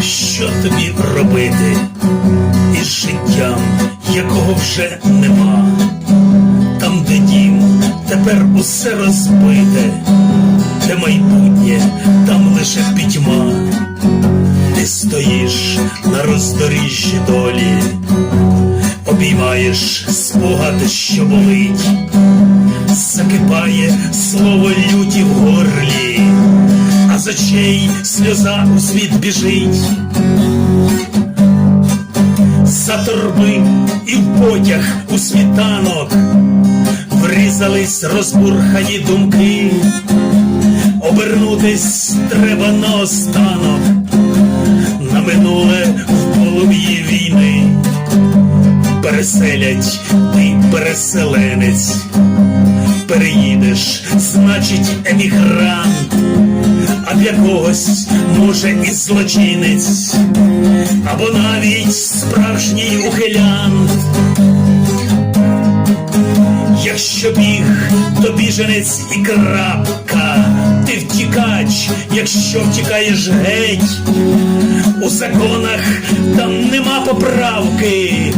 що тобі робити із життям, якого вже нема. Там, де дім, тепер усе розбите, де майбутнє, там лише пітьма. Ти стоїш на роздоріжжі долі, обіймаєш спогад, що болить, закипає слово люті в горлі, а з очей сльоза у світ біжить. За торби і в потяг у світанок врізались розбурхані думки, обернутись треба наостанок на минуле в полум'ї війни. Переселять ти переселенець, переїдеш, значить емігрант, для когось може і злочинець, або навіть справжній ухилянт. Якщо біг, то біженець і крапка, ти втікач, якщо втікаєш геть, у законах там нема поправки,